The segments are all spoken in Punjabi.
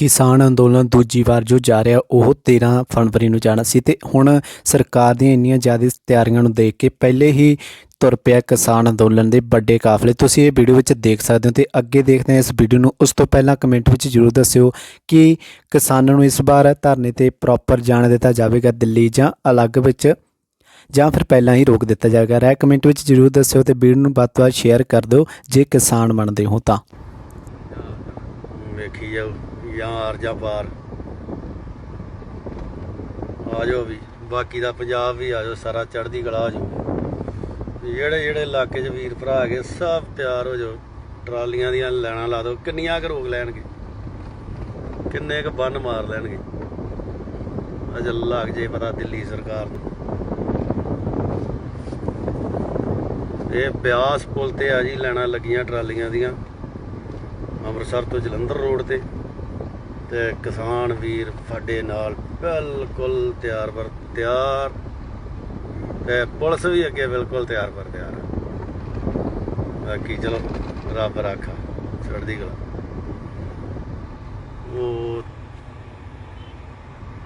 ਕਿਸਾਨ ਅੰਦੋਲਨ ਦੂਜੀ ਵਾਰ ਜੋ ਜਾ ਰਿਹਾ, ਉਹ 13 ਫਰਵਰੀ ਨੂੰ ਜਾਣਾ ਸੀ ਤੇ ਹੁਣ ਸਰਕਾਰ ਦੀਆਂ ਇੰਨੀਆਂ ਜ਼ਿਆਦਾ ਤਿਆਰੀਆਂ ਨੂੰ ਦੇਖ ਕੇ ਪਹਿਲੇ ਹੀ ਤੁਰ ਪਿਆ ਕਿਸਾਨ ਅੰਦੋਲਨ ਦੇ ਵੱਡੇ ਕਾਫਲੇ। ਤੁਸੀਂ ਇਹ ਵੀਡੀਓ ਵਿੱਚ ਦੇਖ ਸਕਦੇ ਹੋ ਤੇ ਅੱਗੇ ਦੇਖਦੇ ਹਾਂ ਇਸ ਵੀਡੀਓ ਨੂੰ। ਉਸ ਤੋਂ ਪਹਿਲਾਂ ਕਮੈਂਟ ਵਿੱਚ ਜਰੂਰ ਦੱਸਿਓ ਕਿ ਕਿਸਾਨਾਂ ਨੂੰ ਇਸ ਵਾਰ ਧਰਨੇ ਤੇ ਪ੍ਰੋਪਰ ਜਾਣ ਦਿੱਤਾ ਜਾਵੇਗਾ ਦਿੱਲੀ ਜਾਂ ਅਲੱਗ ਵਿੱਚ, ਜਾਂ ਫਿਰ ਪਹਿਲਾਂ ਹੀ ਰੋਕ ਦਿੱਤਾ ਜਾਵੇਗਾ। ਰਾਏ ਕਮੈਂਟ ਵਿੱਚ ਜਰੂਰ ਦੱਸਿਓ ਤੇ ਵੀਡੀਓ ਨੂੰ ਵੱਧ ਤੋਂ ਵੱਧ ਸ਼ੇਅਰ ਕਰ ਦਿਓ। ਜੇ ਕਿਸਾਨ ਬਣਦੇ ਹੋ ਤਾਂ। ਵੇਖੀ ਜਾਓ ਜਾਂ ਆਰ ਜਾਂ ਪਾਰ। ਆ ਜਾਓ ਵੀ, ਬਾਕੀ ਦਾ ਪੰਜਾਬ ਵੀ ਆ ਜਾਓ, ਸਾਰਾ ਚੜ੍ਹਦੀ ਕਲਾ ਆ ਜਾਓ ਜਿਹੜੇ ਜਿਹੜੇ ਇਲਾਕੇ 'ਚ ਵੀਰ ਭਰਾ ਹੈਗੇ, ਸਭ ਤਿਆਰ ਹੋ ਜਾਓ। ਟਰਾਲੀਆਂ ਦੀਆਂ ਲੈਣਾ ਲਾ ਦਿਓ, ਕਿੰਨੀਆਂ ਕੁ ਰੋਕ ਲੈਣਗੇ? ਕਿੰਨੇ ਕੁ ਬੰਨ ਮਾਰ ਲੈਣਗੇ? ਅਜ ਲੱਗ ਜੇ ਪਤਾ ਦਿੱਲੀ ਸਰਕਾਰ ਨੂੰ। ਇਹ ਬਿਆਸ ਪੁਲ ਤੇ ਆ ਜੀ, ਲੈਣਾ ਲੱਗੀਆਂ ਟਰਾਲੀਆਂ ਦੀਆਂ। ਅੰਮ੍ਰਿਤਸਰ ਤੋਂ ਜਲੰਧਰ ਰੋਡ ਤੇ ਤੇ ਕਿਸਾਨ ਵੀਰ ਸਾਡੇ ਨਾਲ ਬਿਲਕੁਲ ਤਿਆਰ ਪਰ ਤਿਆਰ ਤੇ ਪੁਲਿਸ ਵੀ ਅੱਗੇ ਬਿਲਕੁਲ ਤਿਆਰ ਪਰ ਤਿਆਰ ਬਾਕੀ ਚਲੋ, ਰੱਬ ਰਾਖਾ ਚੜ੍ਹਦੀ ਕਲਾ ਉਹ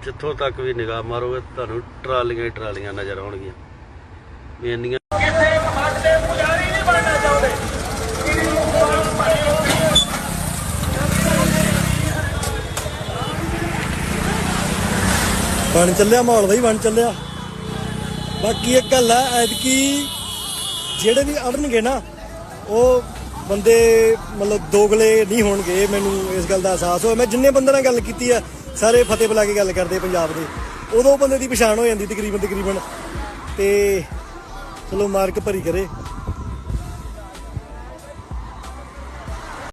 ਜਿੱਥੋਂ ਤੱਕ ਵੀ ਨਿਗਾਹ ਮਾਰੋਗੇ, ਤੁਹਾਨੂੰ ਟਰਾਲੀਆਂ ਹੀ ਟਰਾਲੀਆਂ ਨਜ਼ਰ ਆਉਣਗੀਆਂ। ਵੀ ਇੰਨੀਆਂ ਬਣ ਚੱਲਿਆ, ਮਾਹੌਲ ਬਈ ਬਣ ਚੱਲਿਆ। ਬਾਕੀ ਇੱਕ ਗੱਲ ਹੈ ਐਤਕੀ ਜਿਹੜੇ ਵੀ ਅੜਨਗੇ ਨਾ, ਉਹ ਬੰਦੇ ਮਤਲਬ ਦੋਗਲੇ ਨਹੀਂ ਹੋਣਗੇ ਮੈਨੂੰ ਇਸ ਗੱਲ ਦਾ ਅਹਿਸਾਸ ਹੋਇਆ। ਮੈਂ ਜਿੰਨੇ ਬੰਦੇ ਨਾਲ ਗੱਲ ਕੀਤੀ ਆ, ਸਾਰੇ ਫਤਿਹ ਬੁਲਾ ਕੇ ਗੱਲ ਕਰਦੇ ਪੰਜਾਬ ਦੇ। ਉਦੋਂ ਬੰਦੇ ਦੀ ਪਛਾਣ ਹੋ ਜਾਂਦੀ ਤਕਰੀਬਨ ਤਕਰੀਬਨ ਤੇ ਚਲੋ ਮਾਰਕ ਭਰੀ ਕਰੇ।